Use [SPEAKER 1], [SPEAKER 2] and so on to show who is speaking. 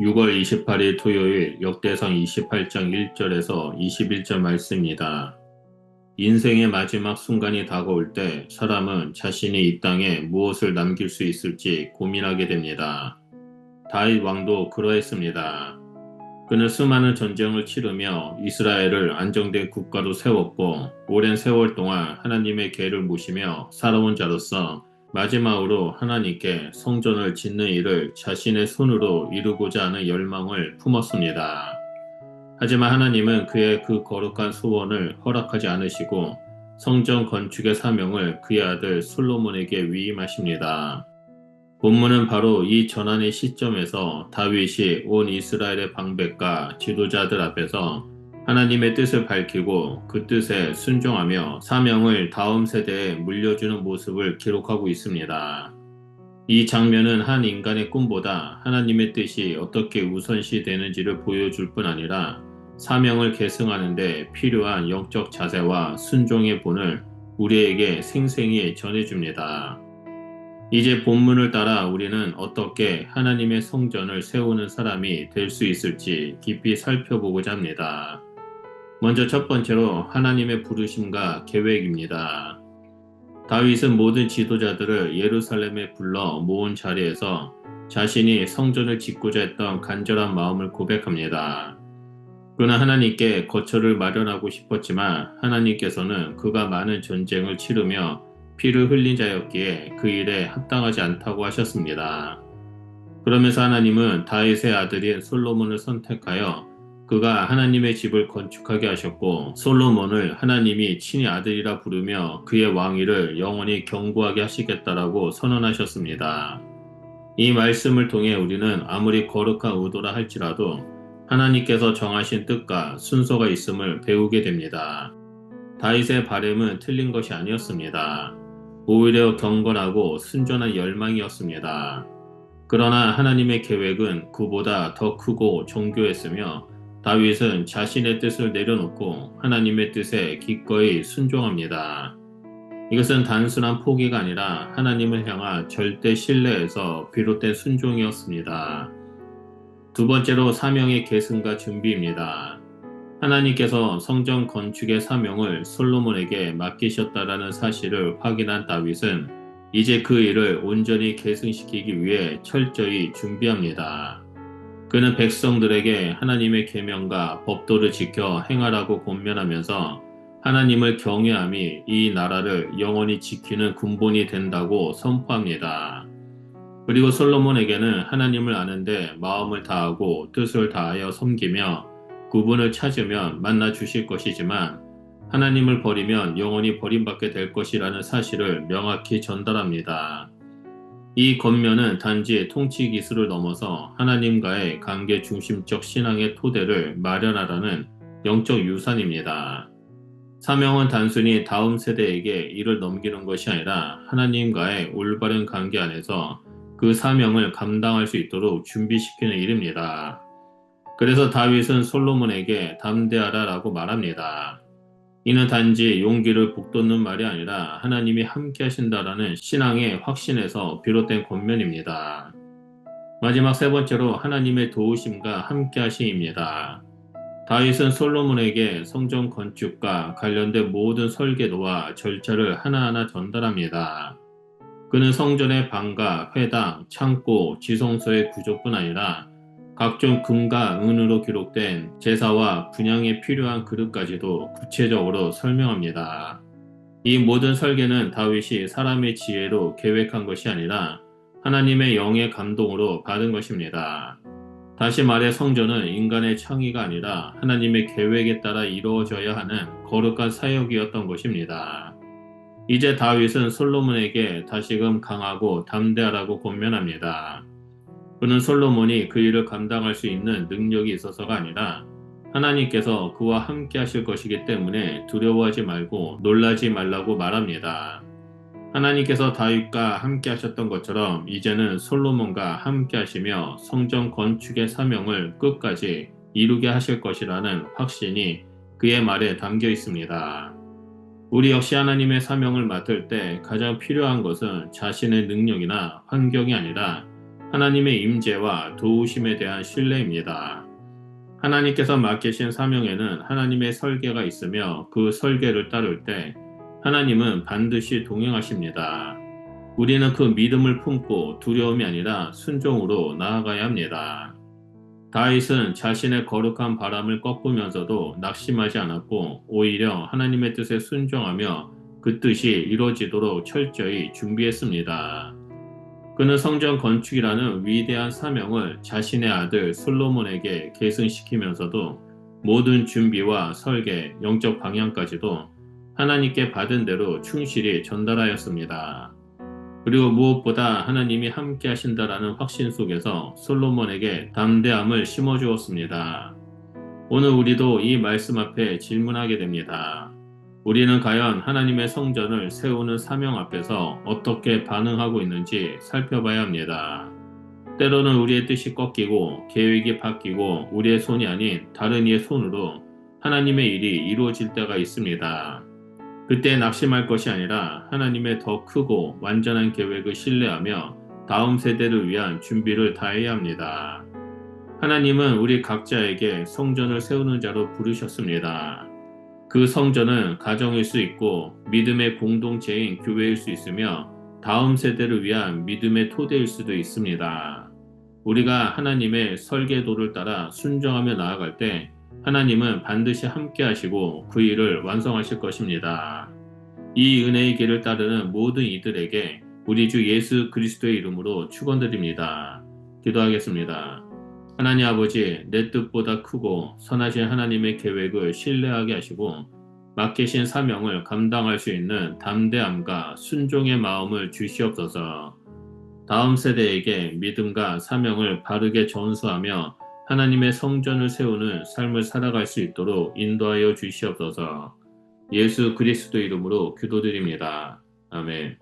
[SPEAKER 1] 6월 28일 토요일 역대상 28장 1절에서 21절 말씀입니다. 인생의 마지막 순간이 다가올 때 사람은 자신이 이 땅에 무엇을 남길 수 있을지 고민하게 됩니다. 다윗 왕도 그러했습니다. 그는 수많은 전쟁을 치르며 이스라엘을 안정된 국가로 세웠고 오랜 세월 동안 하나님의 계를 모시며 살아온 자로서 마지막으로 하나님께 성전을 짓는 일을 자신의 손으로 이루고자 하는 열망을 품었습니다. 하지만 하나님은 그의 그 거룩한 소원을 허락하지 않으시고 성전 건축의 사명을 그의 아들 솔로몬에게 위임하십니다. 본문은 바로 이 전환의 시점에서 다윗이 온 이스라엘의 방백과 지도자들 앞에서 하나님의 뜻을 밝히고 그 뜻에 순종하며 사명을 다음 세대에 물려주는 모습을 기록하고 있습니다. 이 장면은 한 인간의 꿈보다 하나님의 뜻이 어떻게 우선시 되는지를 보여줄 뿐 아니라 사명을 계승하는데 필요한 영적 자세와 순종의 본을 우리에게 생생히 전해줍니다. 이제 본문을 따라 우리는 어떻게 하나님의 성전을 세우는 사람이 될 수 있을지 깊이 살펴보고자 합니다. 먼저 첫 번째로 하나님의 부르심과 계획입니다. 다윗은 모든 지도자들을 예루살렘에 불러 모은 자리에서 자신이 성전을 짓고자 했던 간절한 마음을 고백합니다. 그는 하나님께 거처를 마련하고 싶었지만 하나님께서는 그가 많은 전쟁을 치르며 피를 흘린 자였기에 그 일에 합당하지 않다고 하셨습니다. 그러면서 하나님은 다윗의 아들인 솔로몬을 선택하여 그가 하나님의 집을 건축하게 하셨고 솔로몬을 하나님이 친히 아들이라 부르며 그의 왕위를 영원히 경고하게 하시겠다라고 선언하셨습니다. 이 말씀을 통해 우리는 아무리 거룩한 의도라 할지라도 하나님께서 정하신 뜻과 순서가 있음을 배우게 됩니다. 다윗의 바램은 틀린 것이 아니었습니다. 오히려 경건하고 순전한 열망이었습니다. 그러나 하나님의 계획은 그보다 더 크고 정교했으며 다윗은 자신의 뜻을 내려놓고 하나님의 뜻에 기꺼이 순종합니다. 이것은 단순한 포기가 아니라 하나님을 향한 절대 신뢰에서 비롯된 순종이었습니다. 두 번째로 사명의 계승과 준비입니다. 하나님께서 성전 건축의 사명을 솔로몬에게 맡기셨다라는 사실을 확인한 다윗은 이제 그 일을 온전히 계승시키기 위해 철저히 준비합니다. 그는 백성들에게 하나님의 계명과 법도를 지켜 행하라고 권면하면서 하나님을 경외함이 이 나라를 영원히 지키는 근본이 된다고 선포합니다. 그리고 솔로몬에게는 하나님을 아는데 마음을 다하고 뜻을 다하여 섬기며 구분을 찾으면 만나 주실 것이지만 하나님을 버리면 영원히 버림받게 될 것이라는 사실을 명확히 전달합니다. 이 권면은 단지 통치 기술을 넘어서 하나님과의 관계 중심적 신앙의 토대를 마련하라는 영적 유산입니다. 사명은 단순히 다음 세대에게 일을 넘기는 것이 아니라 하나님과의 올바른 관계 안에서 그 사명을 감당할 수 있도록 준비시키는 일입니다. 그래서 다윗은 솔로몬에게 담대하라라고 말합니다. 이는 단지 용기를 북돋는 말이 아니라 하나님이 함께 하신다라는 신앙의 확신에서 비롯된 권면입니다. 마지막 세 번째로 하나님의 도우심과 함께 하심입니다. 다윗은 솔로몬에게 성전 건축과 관련된 모든 설계도와 절차를 하나하나 전달합니다. 그는 성전의 방과 회당, 창고, 지성소의 구조뿐 아니라 각종 금과 은으로 기록된 제사와 분양에 필요한 그릇까지도 구체적으로 설명합니다. 이 모든 설계는 다윗이 사람의 지혜로 계획한 것이 아니라 하나님의 영의 감동으로 받은 것입니다. 다시 말해 성전은 인간의 창의가 아니라 하나님의 계획에 따라 이루어져야 하는 거룩한 사역이었던 것입니다. 이제 다윗은 솔로몬에게 다시금 강하고 담대하라고 권면합니다. 그는 솔로몬이 그 일을 감당할 수 있는 능력이 있어서가 아니라 하나님께서 그와 함께 하실 것이기 때문에 두려워하지 말고 놀라지 말라고 말합니다. 하나님께서 다윗과 함께 하셨던 것처럼 이제는 솔로몬과 함께 하시며 성전 건축의 사명을 끝까지 이루게 하실 것이라는 확신이 그의 말에 담겨 있습니다. 우리 역시 하나님의 사명을 맡을 때 가장 필요한 것은 자신의 능력이나 환경이 아니라 하나님의 임재와 도우심에 대한 신뢰입니다. 하나님께서 맡기신 사명에는 하나님의 설계가 있으며 그 설계를 따를 때 하나님은 반드시 동행하십니다. 우리는 그 믿음을 품고 두려움이 아니라 순종으로 나아가야 합니다. 다윗은 자신의 거룩한 바람을 꺾으면서도 낙심하지 않았고 오히려 하나님의 뜻에 순종하며 그 뜻이 이루어지도록 철저히 준비했습니다. 그는 성전 건축이라는 위대한 사명을 자신의 아들 솔로몬에게 계승시키면서도 모든 준비와 설계, 영적 방향까지도 하나님께 받은 대로 충실히 전달하였습니다. 그리고 무엇보다 하나님이 함께 하신다라는 확신 속에서 솔로몬에게 담대함을 심어주었습니다. 오늘 우리도 이 말씀 앞에 질문하게 됩니다. 우리는 과연 하나님의 성전을 세우는 사명 앞에서 어떻게 반응하고 있는지 살펴봐야 합니다. 때로는 우리의 뜻이 꺾이고 계획이 바뀌고 우리의 손이 아닌 다른 이의 손으로 하나님의 일이 이루어질 때가 있습니다. 그때 낙심할 것이 아니라 하나님의 더 크고 완전한 계획을 신뢰하며 다음 세대를 위한 준비를 다해야 합니다. 하나님은 우리 각자에게 성전을 세우는 자로 부르셨습니다. 그 성전은 가정일 수 있고 믿음의 공동체인 교회일 수 있으며 다음 세대를 위한 믿음의 토대일 수도 있습니다. 우리가 하나님의 설계도를 따라 순종하며 나아갈 때 하나님은 반드시 함께 하시고 그 일을 완성하실 것입니다. 이 은혜의 길을 따르는 모든 이들에게 우리 주 예수 그리스도의 이름으로 축원드립니다. 기도하겠습니다. 하나님 아버지, 내 뜻보다 크고 선하신 하나님의 계획을 신뢰하게 하시고 맡기신 사명을 감당할 수 있는 담대함과 순종의 마음을 주시옵소서. 다음 세대에게 믿음과 사명을 바르게 전수하며 하나님의 성전을 세우는 삶을 살아갈 수 있도록 인도하여 주시옵소서. 예수 그리스도 이름으로 기도드립니다. 아멘.